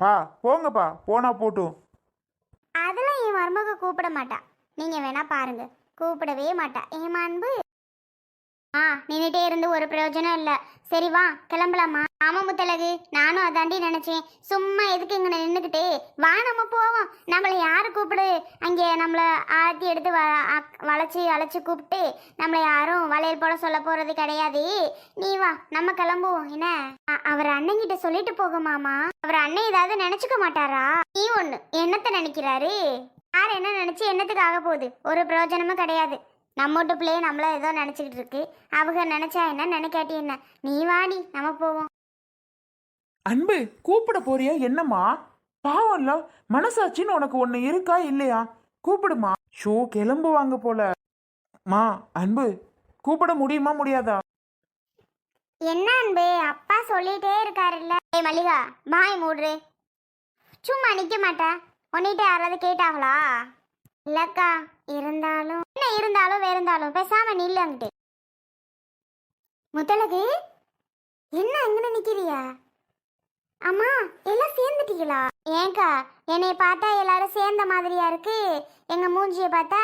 பா போங்கப்பா போனா போட்டும். அதெல்லாம் என் மருமக கூப்பிட மாட்டா. நீங்க வேணா பாருங்க. கூப்பிடவே மாட்டா. என் அன்பு ஆ நின்றுட்டே இருந்து ஒரு பிரயோஜனம் இல்லை. சரி வா கிளம்பலாமா? ஆமா முத்தலகு நானும் அதாண்டி நினைச்சேன். சும்மா எதுக்கு இங்கே நின்றுக்கிட்டே வா நம்ம போவோம். நம்மளை யாரை கூப்பிடு? அங்கே நம்மளை ஆத்தி எடுத்து வ அக்- அழைச்சி கூப்பிட்டு நம்மளை யாரும் வளையல் போட சொல்ல போறது கிடையாது. நீ வா நம்ம கிளம்புவோம். என்ன? அவர் அண்ணங்கிட்ட சொல்லிட்டு போக மாமா. அவர் அண்ணன் ஏதாவது நினச்சிக்க மாட்டாரா? நீ ஒன்று என்னத்த நினைக்கிறாரு? யார் என்ன நினச்சி என்னத்துக்கு ஆக போகுது? ஒரு பிரயோஜனமும் கிடையாது. நம்ம வீட்டு பிள்ளைய நம்மள ஏதோ நினைச்சுக்கிட்டு இருக்கு அவங்க நினைச்சா என்ன? நினைக்காட்டி என்ன? நீ வாடி நம்ம போவோம். அன்பு கூப்பிட போறியா? என்னம்மா? பாவம்ல மனசாட்சின்னு உனக்கு ஒண்ணு இருக்கா இல்லையா? கூப்பிடுமா? ஷோ கிளம்புவாங்க போல. மா அன்பு கூப்பிட முடியுமா முடியாதா? என்ன அன்பு? அப்பா சொல்லிட்டே இருக்காருல்ல. ஏய் மல்லிகா பாய் மூடுறு. சும்மா நிக்க மாட்டா. உன்னிட்ட யாராவது கேட்டாங்களா? இல்லக்கா. இருந்தாலும் என்ன இருந்தாலும் வேற இருந்தாலும் பேசாம நில்லு அங்கிட்டு. என்ன இங்க நிக்கிறியா? அம்மா எல்லாம் சேர்ந்துட்டீங்களா? ஏங்கா என்னை பார்த்தா எல்லாரும் சேர்ந்த மாதிரியா இருக்கு? எங்க மூஞ்சிய பார்த்தா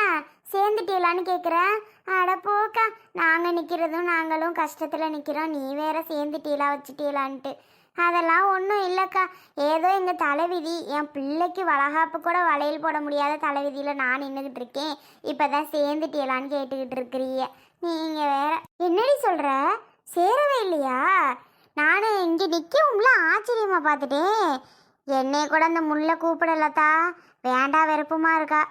சேர்ந்துட்டீங்களான்னு கேட்குறேன் அட போக்கா நாங்க நிக்கிறதும் நாங்களும் கஷ்டத்துல நிக்கிறோம். நீ வேற சேர்ந்துட்டீங்களா வச்சுட்டீங்களான்ட்டு. அதெல்லாம் ஒன்றும் இல்லைக்கா. ஏதோ எங்கள் தலைவிதி என் பிள்ளைக்கு வளகாப்பு கூட வளையல் போட முடியாத தலைவிதியில் நான் நின்றுக்கிட்டு இருக்கேன். இப்போ தான் சேர்ந்துட்டியலான்னு கேட்டுக்கிட்டு இருக்கிறீங்க. நீங்கள் வேற என்னடி சொல்கிற சேரவே இல்லையா? நான் இங்கே நிற்கவும்ல ஆச்சரியமாக பார்த்துட்டேன். என்னை கூட அந்த முல்லை கூப்பிடலத்தா வேண்டா வெறுப்புமா இருக்கா.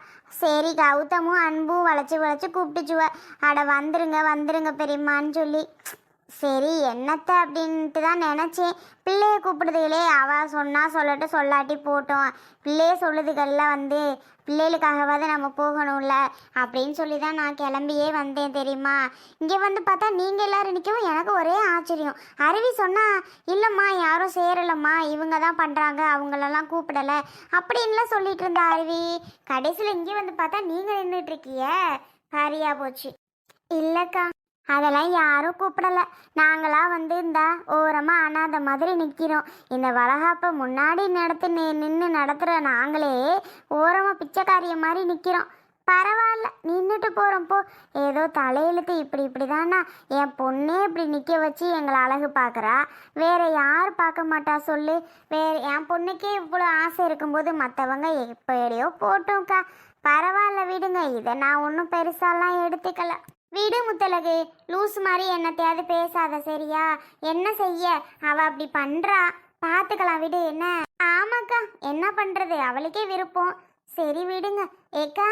சரி கௌதமும் அன்பும் வளைச்சி வளைச்சி கூப்பிட்டுச்சுவ. அட வந்துருங்க வந்துருங்க பெரியம்மான்னு சொல்லி. சரி என்னத்த அப்படின்ட்டு தான் நினச்சேன். பிள்ளைய கூப்பிடுதுகளே அவள் சொன்னால் சொல்லட்டு சொல்லாட்டி போட்டோம். பிள்ளைய சொல்லுதுகள்ல வந்து பிள்ளைகளுக்காகவாது நம்ம போகணும்ல அப்படின்னு சொல்லி தான் நான் கிளம்பியே வந்தேன் தெரியுமா? இங்கே வந்து பார்த்தா நீங்கள் எல்லோரும் நிற்கவும் எனக்கு ஒரே ஆச்சரியம். அருவி சொன்னால் இல்லைம்மா யாரும் சேரலம்மா இவங்க தான் பண்ணுறாங்க அவங்களெல்லாம் கூப்பிடலை அப்படின்லாம் சொல்லிட்டு இருந்தா அருவி. கடைசியில் இங்கே வந்து பார்த்தா நீங்கள் நின்றுட்டு இருக்கீங்க போச்சு. இல்லைக்கா. அதெல்லாம் யாரும் கூப்பிடல. நாங்களாம் வந்து இந்த ஓரமாக அனாத மாதிரி நிற்கிறோம் இந்த வளகாப்பை முன்னாடி நடத்து நின்று நடத்துகிற நாங்களே ஓரமாக பிச்சைக்காரிய மாதிரி நிற்கிறோம் பரவாயில்ல நின்றுட்டு போகிறோம் போ. ஏதோ தலையெழுத்து இப்படி இப்படி தானா என் பொண்ணே இப்படி நிற்க வச்சு எங்களை அழகு பார்க்குறா. வேற யார் பார்க்க மாட்டா சொல்லு. வேற என் பொண்ணுக்கே இவ்வளோ ஆசை இருக்கும்போது மற்றவங்க எப்படியோ போட்டோம்க்கா. பரவாயில்ல விடுங்க. இதை நான் ஒன்றும் பெருசாலாம் எடுத்துக்கல. விடு முத்தலகு லூஸ் மாதிரி என்னத்தையாவது பேசாத சரியா? என்ன செய்ய? அவ அப்படி பண்றா. பார்த்துக்கலாம் விடு என்ன? ஆமாக்கா என்ன பண்றது? அவளுக்கே விருப்பம். சரி விடுங்க. ஏக்கா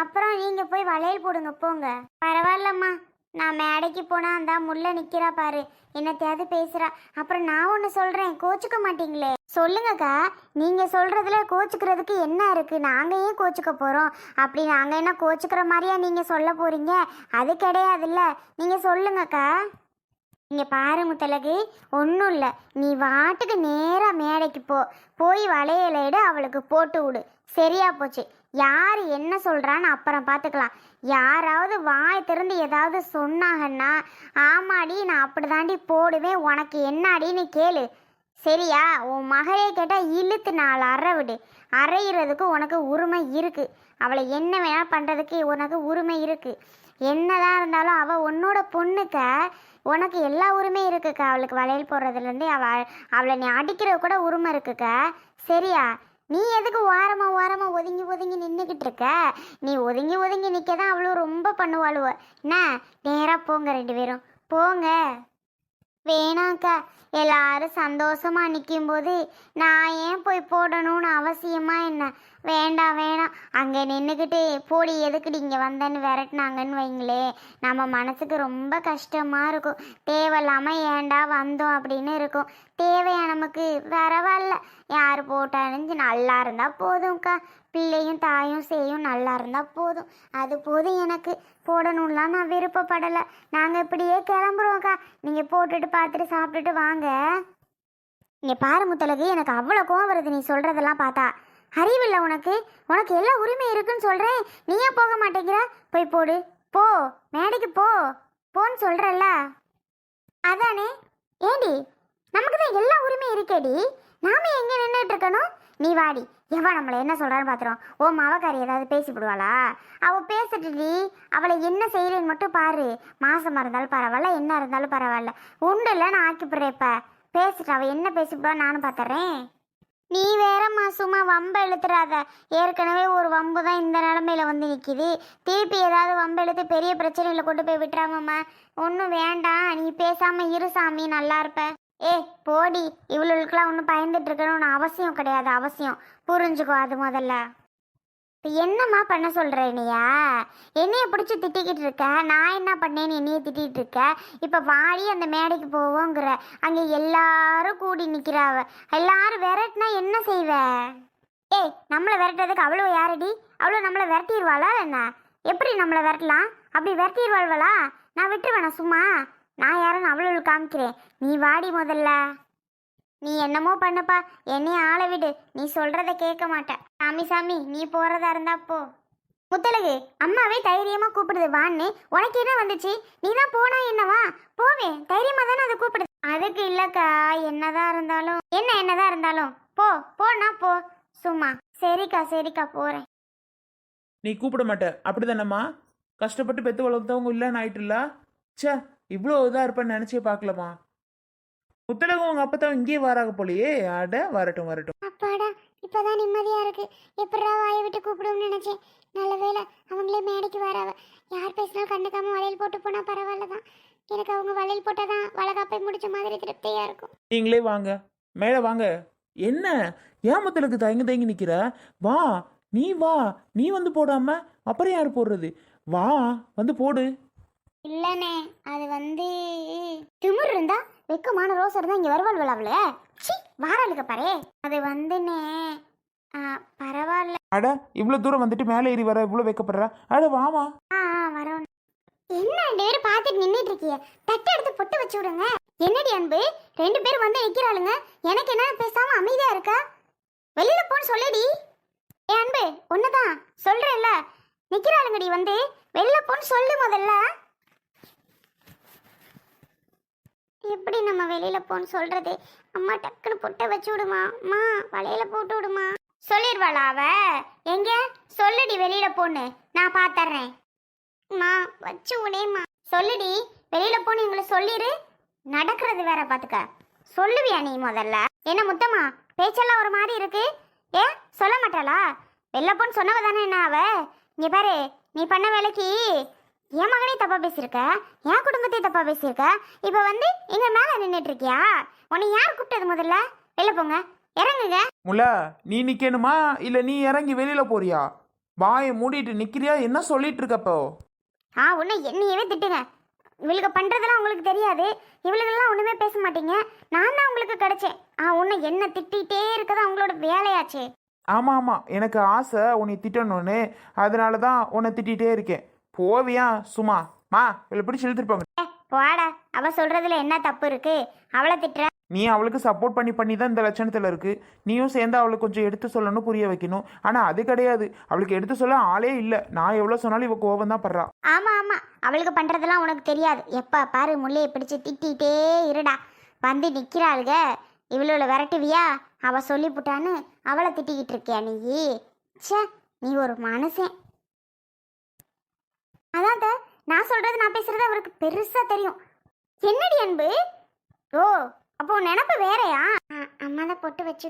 அப்புறம் நீங்க போய் வளையல் போடுங்க போங்க. பரவாயில்லம்மா. நான் மேடைக்கு போனா அந்த முள்ள நிக்கிறா பாரு. என்னத்தையாவது பேசுறா. அப்புறம் நான் ஒன்று சொல்றேன். கோச்சுக்க மாட்டீங்களே. சொல்லுங்கக்கா. நீங்க சொல்றதுல கோச்சுக்கிறதுக்கு என்ன இருக்கு? நாங்க ஏன் கோச்சுக்க போறோம்? அப்படி நாங்க என்ன கோச்சுக்கிற மாதிரியா நீங்க சொல்ல போறீங்க? அது கிடையாதுல்ல. நீங்க சொல்லுங்கக்கா. இங்க பாரு முத்தலகு ஒன்றும் இல்லை. நீ வாட்டுக்கு நேராக மேடைக்கு போ. போய் வளையல எடு அவளுக்கு போட்டு விடு. சரியா போச்சு. யார் என்ன சொல்கிறான்னு அப்புறம் பார்த்துக்கலாம் யாராவது வாய் திறந்து ஏதாவது சொன்னாங்கன்னா ஆமாடி நான் அப்படி தாண்டி போடுவேன் உனக்கு என்னாடின்னு கேளு. சரியா? உன் மகளே கேட்டால் இழுத்து நாலு அறை விடு. அறையிறதுக்கு உனக்கு உரிமை இருக்குது அவளை என்ன வேணா பண்ணுறதுக்கு உனக்கு உரிமை இருக்குது என்னதான் இருந்தாலும் அவள் உன்னோட பொண்ணுக்க உனக்கு எல்லா உரிமையும் இருக்குக்கா. அவளுக்கு வளையல் போடுறதுலேருந்து அவள் அவளை நீ அடிக்கிறது கூட உரிமை இருக்குக்கா. சரியா? நீ எதுக்கு ஓரமாக ஓரமா ஒதுங்கி ஒதுங்கி நின்றுக்கிட்டு இருக்க? நீ ஒதுங்கி ஒதுங்கி நிற்க தான் அவ்வளோ ரொம்ப பண்ணுவாளுவ. என்ன? நேராக போங்க ரெண்டு பேரும். போங்க. வேணாக்கா எல்லாரும் சந்தோஷமா நிற்கும்போது நான் ஏன் போய் போடணும்னு அவசியமா என்ன? வேண்டாம் வேணாம் அங்கே நின்றுக்கிட்டு போடி எதுக்குடி இங்கே வந்தேன்னு விரட்டினாங்கன்னு வைங்களே. நம்ம மனசுக்கு ரொம்ப கஷ்டமா இருக்கும். தேவையில்லாமல் ஏன்டா வந்தோம் அப்படின்னு இருக்கும். தேவையா நமக்கு? பரவாயில்ல. யார் போட்டாலும் நல்லா இருந்தால் போதும்க்கா. பிள்ளையும் தாயும் சேயும் நல்லா இருந்தால் போதும். அது போதும் எனக்கு. போடணும்லாம் நான் விருப்பப்படலை. நாங்கள் இப்படியே கிளம்புறோம்க்கா. நீங்கள் போட்டுட்டு பார்த்துட்டு சாப்பிட்டுட்டு வாங்க. இங்கே பாரு முத்தலகு எனக்கு அவ்வளோ கோவம் வருது. நீ சொல்கிறதெல்லாம் பார்த்தா. அறிவில்லை உனக்கு. உனக்கு எல்லா உரிமை இருக்குன்னு சொல்கிறேன் நீ ஏன் போக மாட்டேங்கிற? போய் போடு. போ. மேடைக்கு போ. போன்னு சொல்கிறல்ல அதானே? ஏண்டி? நமக்கு தான் எல்லா உரிமையும் இருக்கேடி. நாம எங்கே நின்றுட்டு இருக்கணும்? நீ வாடி. எவன் நம்மளை என்ன சொல்கிறான்னு பாத்துறோம். ஓ மவக்காரி ஏதாவது பேசி விடுவாளா? அவள் பேசிட்டு அவளை என்ன செய்கிறேன்னு மட்டும் பாரு. மாசமாக இருந்தாலும் பரவாயில்ல என்ன இருந்தாலும் பரவாயில்ல. உண்டு இல்லை நான் ஆக்கிப்படுறேன் இப்போ. பேசிட்டு அவள் என்ன பேசிவிடுவா நானும் பார்த்துறேன் நீ வேறம்மா சும்மா வம்பை இழுத்துறாத. ஏற்கனவே ஒரு வம்பு தான் இந்த நிலமையில வந்து நிற்கிது திருப்பி ஏதாவது வம்பு இழுத்து பெரிய பிரச்சனையில் கொண்டு போய் விட்டுறாமம்மா. ஒன்றும் வேண்டாம். நீ பேசாமல் இரு சாமி நல்லா இருப்ப. ஏ போடி. இவளுக்கெல்லாம் ஒன்றும் பயந்துட்டு இருக்கணும்னு அவசியம் கிடையாது அவசியம். புரிஞ்சுக்கோ அது முதல்ல. இப்போ என்னம்மா பண்ண சொல்கிற என்னையா என்னைய பிடிச்சி திட்டிக்கிட்டு இருக்க? நான் என்ன பண்ணேன்னு என்னைய திட்டிகிட்டு இருக்க? இப்போ வாடி அந்த மேடைக்கு போவோங்கிற. அங்கே எல்லாரும் கூடி நிற்கிறாவ எல்லாரும் விரட்டினா என்ன செய்வ? ஏய் நம்மளை விரட்டுறதுக்கு அவ்வளோ யாரடி? அவ்வளோ நம்மளை விரட்டிடுவாளா என்ன எப்படி நம்மளை விரட்டலாம்? அப்படி விரட்டிடுவாள்வளா நான் விட்டுருவேனா சும்மா. நான் யாருன்னு அவ்வளோ காமிக்கிறேன். நீ வாடி முதல்ல. நீ என்னமோ பண்ணுப்பா. என்னைய ஆள விடு. நீ சொல்றத கேட்க மாட்ட. சாமி சாமி நீ போறதா இருந்தா போ. முத்தலகு அம்மாவே தைரியமா கூப்பிடுது. வான்னு. உனக்கு என்ன வந்துச்சு? நீ தான் போனா என்னவா? போவேன் தைரியமா தானே அதை கூப்பிடுது அதுக்கு இல்லக்கா. என்னதான் இருந்தாலும். என்ன என்னதான் இருந்தாலும். போ போனா போ. சும்மா. சரிக்கா சரிக்கா. போறேன். நீ கூப்பிட மாட்ட. அப்படிதானம்மா? கஷ்டப்பட்டு பெத்து வளர்த்தவங்க இல்லைன்னு ஆயிட்டுல சே இவ்வளோ இதாக இருப்பேன்னு நினச்சே பார்க்கலம்மா முத்தலகம் உங்கள் அப்பத்தான் இங்கேயே வராக போலையே. அட வரட்டும் வரட்டும். அப்பாடா இப்பதான் நிம்மதியா இருக்கு. எப்படா வாயை விட்டு கூப்பிடும்னு நினைச்சேன். நல்ல வேளை அவங்களே மேடைக்கு வராவ. யார் பேசினாலும் கண்டுக்காம வளையல் போட்டு போனா பரவாயில்ல தான் எனக்கு அவங்க வளையல் போட்டாதான் வளகாப்பை முடிச்ச மாதிரி திருப்தியா இருக்கும். நீங்களே வாங்க. மேலே வாங்க. என்ன? ஏன் முத்தலுக்கு தயங்கி தயங்கி நிற்கிற வா. நீ வா. நீ வந்து போடாம அப்புறம் யார் போடுறது? வா. வந்து போடு. இல்லனே அது வந்து திமிர் இருந்தா வெக்கமான ரோஸ் இருந்தா இங்க வருவாள் விழாவில் சி வாராளுக்கு பாரு. அது வந்துனே பரவாயில்ல அட இவ்வளோ தூரம் வந்துட்டு மேலே ஏறி வர இவ்வளோ வைக்கப்படுற? அட வாமா ஆ ஆ, வரோம். என்ன ரெண்டு பேரும் பார்த்துட்டு நின்றுட்டு இருக்கீங்க? தட்டு எடுத்து பொட்டு வச்சு விடுங்க. என்னடி அன்பு ரெண்டு பேரும் வந்து நிக்கிறாளுங்க. எனக்கு என்ன பேசாம அமைதியா இருக்கா? வெளியில போன்னு சொல்லுடி. ஏ அன்பு ஒண்ணுதான். சொல்றேன்ல. நிக்கிறாளுங்கடி வந்து வெளியில போன்னு சொல்லு முதல்ல. எப்படி நம்ம வெளியில போன்னு சொல்றது? அம்மா டக்குன்னு பொட்டை வச்சு விடுமா? அம்மா வலையில போட்டு விடுமா? சொல்லிடுவாளா அவ? எங்க? சொல்லுடி வெளியில போன்னு. நான் பாத்துறேன் மா வச்சு விடேம்மா சொல்லுடி வெளியில போன்னு எங்களை சொல்லிடு நடக்கிறது வேற பாத்துக்க. சொல்லுவியா நீ முதல்ல? என்ன முத்தம்மா பேச்செல்லாம் ஒரு மாதிரி இருக்கு? ஏ சொல்ல மாட்டாளா? வெளில போன்னு சொன்னவ தானே என்ன அவ? இங்க பாரு நீ பண்ண வேலைக்கு என் மகனே தப்பா பேசியிருக்க? என் குடும்பத்தையும் தப்பா பேசியிருக்க? இப்ப வந்து எங்க மேல நின்னுட்டு இருக்கியா உன்னை யார் கூப்பிட்டது முதல்ல? வெளில போங்க. இறங்குங்க. முலா நீ நிக்கணுமா? இல்ல நீ இறங்கி வெளியில போறியா? வாயை மூடிட்டு நிக்கிறியா? என்ன சொல்லிட்டு இருக்கப்போ ஆ உன்னை என்னையவே திட்டுங்க. இவளுக்கு பண்றதெல்லாம் உங்களுக்கு தெரியாது. இவளுக்கெல்லாம் ஒண்ணுமே பேச மாட்டீங்க. நான் தான் உங்களுக்கு கிடைச்சேன். ஆ உன்னை என்ன திட்டிகிட்டே இருக்கதான் உங்களோட வேலையாச்சே. ஆமா ஆமா. எனக்கு ஆசை உன்னை திட்டணும்னு. அதனால தான் உன்னை திட்டிகிட்டே இருக்கேன். போவியா சும்மா. மா இவளை பிடிச்சி இழுத்துருப்பாங்க போடா. அவ சொல்றதுல என்ன தப்பு இருக்கு? அவளை திட்டுற. நீ அவளுக்கு சப்போர்ட் பண்ணி பண்ணி தான் இந்த லட்சணத்தில் இருக்கு. நீயும் சேர்ந்து அவளுக்கு கொஞ்சம் எடுத்து சொல்லணும் புரிய வைக்கணும். ஆனால் அது கிடையாது. அவளுக்கு எடுத்து சொல்ல ஆளே இல்லை. நான் எவ்வளோ சொன்னாலும் இவ கோவம் தான் படுறா. ஆமா ஆமா. அவளுக்கு பண்றதெல்லாம் உனக்கு தெரியாது. எப்ப பாரு முள்ளையை பிடிச்சு திட்டிகிட்டே இருடா. வந்து நிக்கிறாளுக. இவளோட விரட்டுவியா? அவ சொல்லிப்புட்டான்னு அவளை திட்டிக்கிட்டு இருக்கியா நீ? ச்சே நீ ஒரு மனுஷன் அதான் அத்தை, நான் சொல்றது நான் பேசுறது அவருக்கு பெருசா தெரியும். என்னடி அன்பு? ஓ அப்போ நினப்பு வேறயா? அம்மா தான் பொட்டு வச்சு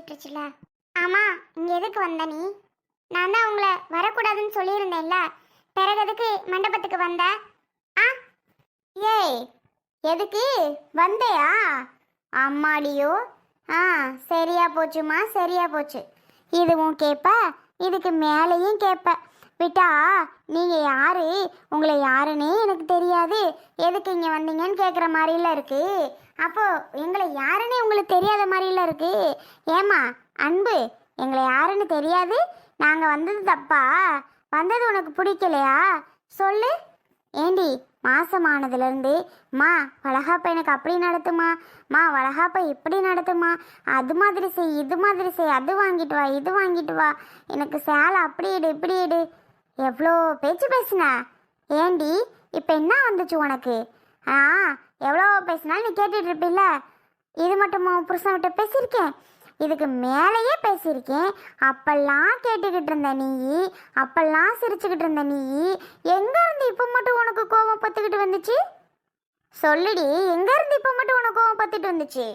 ஆமா இங்க எதுக்கு வந்த நீ? நான் தான் உங்களை வரக்கூடாதுன்னு சொல்லியிருந்தேன்ல. பிறகு எதுக்கு மண்டபத்துக்கு வந்த? ஆ? ஏய் எதுக்கு? வந்தையா? அம்மாடியோ? ஆ சரியா போச்சுமா சரியா போச்சு. இதுவும் கேட்ப இதுக்கு மேலேயும் கேட்ப விட்டா நீங்க யாரு? உங்களை யாருன்னே எனக்கு தெரியாது. எதுக்கு இங்க வந்தீங்கன்னு கேட்குற மாதிரில இருக்கு. அப்போ எங்களை யாருன்னே உங்களுக்கு தெரியாத மாதிரில இருக்கு. ஏமா அன்பு எங்களை யாருன்னு தெரியாது. நாங்க வந்தது தப்பா? வந்தது உனக்கு பிடிக்கலையா? சொல்லு. ஏண்டி மாசமானதுலேருந்து மா வளகாப்பை எனக்கு அப்படி நடத்துமா? மா வளகாப்பை இப்படி நடத்துமா? அது மாதிரி செய் இது மாதிரி செய் அது வாங்கிட்டு வா இது வாங்கிட்டு வா. எனக்கு சேலை அப்படி இடு இப்படி இடு. எவ்வளோ பேச்சு பேசுன? ஏண்டி இப்போ என்ன வந்துச்சு உனக்கு? ஆ எவ்வளோ பேசினாலும் நீ கேட்டுட்டு இருப்பில்ல? இது மட்டும் புருஷன் விட்டு பேசியிருக்கேன். இதுக்கு மேலேயே பேசியிருக்கேன். அப்பெல்லாம் கேட்டுக்கிட்டு இருந்த நீ அப்பெல்லாம் சிரிச்சுக்கிட்டு இருந்த நீ எங்கேருந்து இப்போ மட்டும் உனக்கு கோபம் பத்துக்கிட்டு வந்துச்சு? சொல்லுடி எங்கேருந்து இப்போ மட்டும் உனக்கு கோபம் பத்துட்டு வந்துச்சு?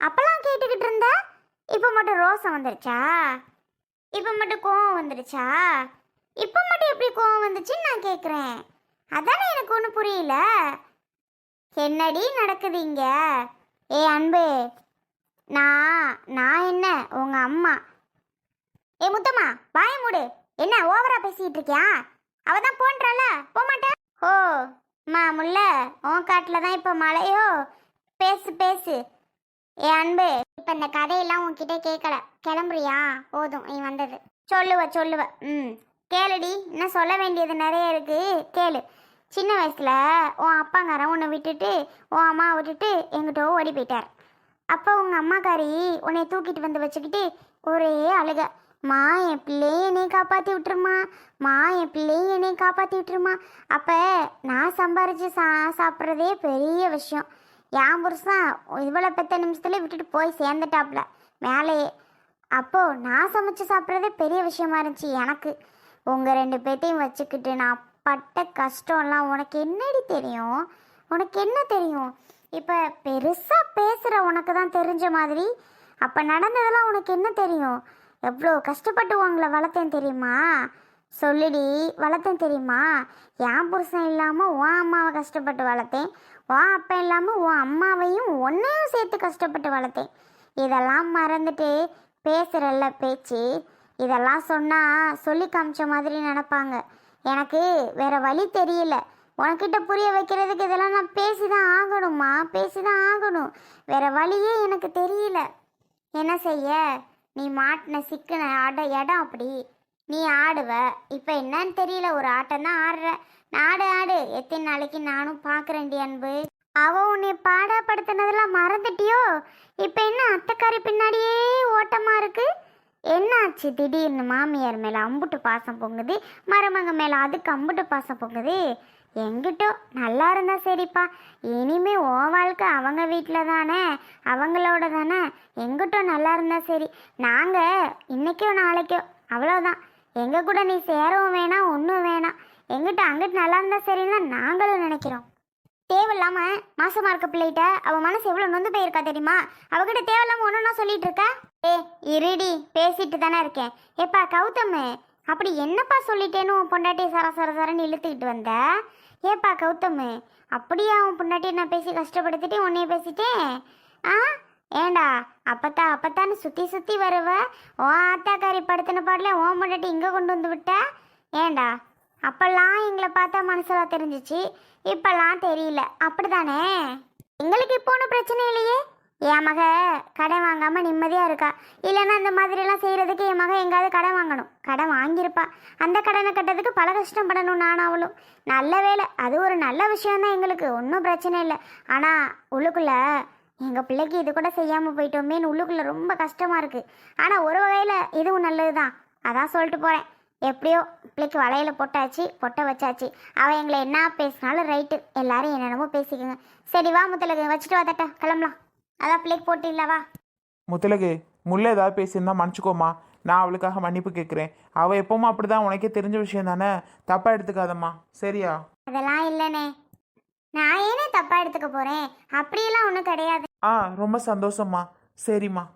அப்பெல்லாம் கேட்டுக்கிட்டு இருந்த? இப்போ மட்டும் ரோசம் வந்துருச்சா? இப்போ மட்டும் கோவம் வந்துருச்சா? இப்போ மட்டும் எப்படி கோவம் வந்துச்சுன்னு நான் கேட்குறேன் அதானே எனக்கு ஒன்றும் புரியல. என்னடி நடக்குது இங்கே? ஏ அன்பு. நான் நான் என்ன? உங்க அம்மா. ஏ முத்தம்மா வாய மூடு. என்ன ஓவரா பேசிட்டு இருக்கியா? அவ தான் போன்றால போக மாட்டா. ஓ மா முல்ல. உன் காட்டில் தான் இப்போ மழையோ பேசு பேசு. ஏ அன்பு இப்போ இந்த கதையெல்லாம் உன்கிட்ட கேட்கல கிளம்புறியா? போதும் நீ வந்தது. சொல்லுவ சொல்லுவ. ம். கேளுடி இன்னும் சொல்ல வேண்டியது நிறைய இருக்கு. கேளு. சின்ன வயசில் உன் அப்பாங்காரன் உன்னை விட்டுட்டு உன் அம்மா விட்டுட்டு எங்கிட்டோ ஓடி போயிட்டார். அப்போ உங்கள் அம்மாக்காரி உன்னை தூக்கிட்டு வந்து வச்சுக்கிட்டு ஒரே அழுக. மா என் பிள்ளையே என்னை காப்பாற்றி விட்டுருமா மா என் பிள்ளையை என்னை காப்பாற்றி விட்டுருமா அப்போ நான் சம்பாரித்து சா சாப்பிட்றதே பெரிய விஷயம். என் புருஷன் இவ்வளோ பத்து நிமிஷத்துல விட்டுட்டு போய் சேர்ந்துட்டாப்புல. மேலேயே அப்போது நான் சமைச்சு சாப்பிட்றதே பெரிய விஷயமா இருந்துச்சு எனக்கு. உங்கள் ரெண்டு பேர்த்தையும் வச்சுக்கிட்டு நான் பட்ட கஷ்டம்லாம் உனக்கு என்னடி தெரியும்? உனக்கு என்ன தெரியும்? இப்போ பெருசாக பேசுகிற உனக்கு தான் தெரிஞ்ச மாதிரி. அப்போ நடந்ததெல்லாம் உனக்கு என்ன தெரியும்? எவ்வளோ கஷ்டப்பட்டு உங்களை வளர்த்தேன் தெரியுமா? சொல்லுடி வளர்த்தேன் தெரியுமா? என் புருஷன் இல்லாமல் உன் அம்மாவை கஷ்டப்பட்டு வளர்த்தேன். உன் அப்பா இல்லாமல் உன் அம்மாவையும் ஒன்றையும் சேர்த்து கஷ்டப்பட்டு வளர்த்தேன். இதெல்லாம் மறந்துட்டு பேசுகிறல்ல பேச்சு. இதெல்லாம் சொன்னால் சொல்லி காமிச்ச மாதிரி நினப்பாங்க. எனக்கு வேற வழி தெரியல. உனக்கிட்ட புரிய வைக்கிறதுக்கு இதெல்லாம் நான் பேசி தான் ஆகணுமா பேசி தான் ஆகணும். வேற வழியே எனக்கு தெரியல. என்ன செய்ய? நீ மாட்டின சிக்கின ஆட இடம் அப்படி. நீ ஆடுவ. இப்போ என்னன்னு தெரியல. ஒரு ஆட்டம் தான் ஆடுற. நாடு ஆடு. எத்தனை நாளைக்கு நானும் பார்க்குறேன்டி அன்பு. அவ உன்னை பாடப்படுத்தினதெல்லாம் மறந்துட்டியோ? இப்போ என்ன அத்தைக்காரி பின்னாடியே ஓட்டமா இருக்கு? என்னாச்சு? திடீர்னு மாமியார் மேலே அம்புட்டு பாசம் பொங்குது மருமக மேலே அதுக்கு அம்புட்டு பாசம் பொங்குது. எங்கிட்டோ நல்லா இருந்தா சரிப்பா. இனிமே ஓ வாழ்க்கை அவங்க வீட்டில் தானே? அவங்களோட தானே? எங்கிட்டோ நல்லா இருந்தா சரி. நாங்கள் இன்னைக்கோ நாளைக்கோ அவ்வளோதான் எங்கள் கூட நீ சேரவும் வேணாம் ஒன்றும் வேணாம். எங்கிட்ட அங்கிட்டு நல்லா இருந்தா சரின்னு தான் நாங்களும் நினைக்கிறோம். தேவையில்லாம மாசமா இருக்க பிள்ளைகிட்ட அவன் மனசு எவ்வளோ நொந்து போயிருக்கா தெரியுமா? அவகிட்ட தேவையில்லாம ஒண்ணுன்னா சொல்லிட்டு இருக்க? ஏ இருடி பேசிட்டு தானே இருக்கேன். ஏப்பா கௌதம் அப்படி என்னப்பா சொல்லிட்டேன்னு உன் பொண்டாட்டி சர சர சரன்னு இழுத்துக்கிட்டு வந்த? ஏப்பா கௌதம் அப்படியே அவன் பொண்டாட்டி நான் பேசி கஷ்டப்படுத்திட்டு உன்னைய பேசிட்டேன்? ஆ ஏண்டா அப்பத்தா அப்பத்தான்னு சுத்தி சுத்தி வருவ? ஓ ஆத்தாக்காரி படுத்தின பாடல ஓ பொண்டாட்டி இங்க கொண்டு வந்து விட்ட? ஏண்டா அப்பெல்லாம் எங்களை பார்த்தா மனசில் தெரிஞ்சிச்சு. இப்பெல்லாம் தெரியல. அப்படிதானே? எங்களுக்கு இப்போ ஒன்றும் பிரச்சனை இல்லையே. என் மக கடன் வாங்காமல் நிம்மதியாக இருக்கா? இல்லைன்னா இந்த மாதிரிலாம் செய்கிறதுக்கு என் மக எங்காவது கடன் வாங்கணும். கடன் வாங்கியிருப்பா. அந்த கடனை கட்டதுக்கு பல கஷ்டம் படணும் நானும் அவளும். நல்ல வேலை. அது ஒரு நல்ல விஷயம்தான் எங்களுக்கு. ஒன்றும் பிரச்சனை இல்லை. ஆனால் உள்ளுக்குள்ள எங்கள் பிள்ளைக்கு இது கூட செய்யாமல் போயிட்டோமேன்னு உள்ளுக்குள்ள ரொம்ப கஷ்டமாக இருக்குது ஆனால் ஒரு வகையில் இதுவும் நல்லது தான் அதான் சொல்லிட்டு போகிறேன் எப்படியோ பிள்ளைக்கு வளையல போட்டாச்சு பொட்டை வச்சாச்சு. அவள் எங்களை என்ன பேசினாலும் ரைட்டு. எல்லாரும் என்னென்னமோ பேசிக்கோங்க. சரி வா முத்தலகு. வச்சுட்டு வா தட்ட கிளம்பலாம். அதான் பிள்ளைக்கு போட்டு இல்ல வா. முத்தலகு முல்லை ஏதாவது பேசியிருந்தா மன்னிச்சுக்கோமா நான் அவளுக்காக மன்னிப்பு கேட்குறேன். அவள் எப்பவுமே அப்படிதான். உனக்கே தெரிஞ்ச விஷயம் தானே? தப்பாக எடுத்துக்காதம்மா. சரியா? அதெல்லாம் இல்லைண்ணே. நான் ஏனே தப்பா எடுத்துக்க போறேன்? அப்படியெல்லாம் ஒன்றும் கிடையாது. ஆ ரொம்ப சந்தோஷம்மா. சரிம்மா.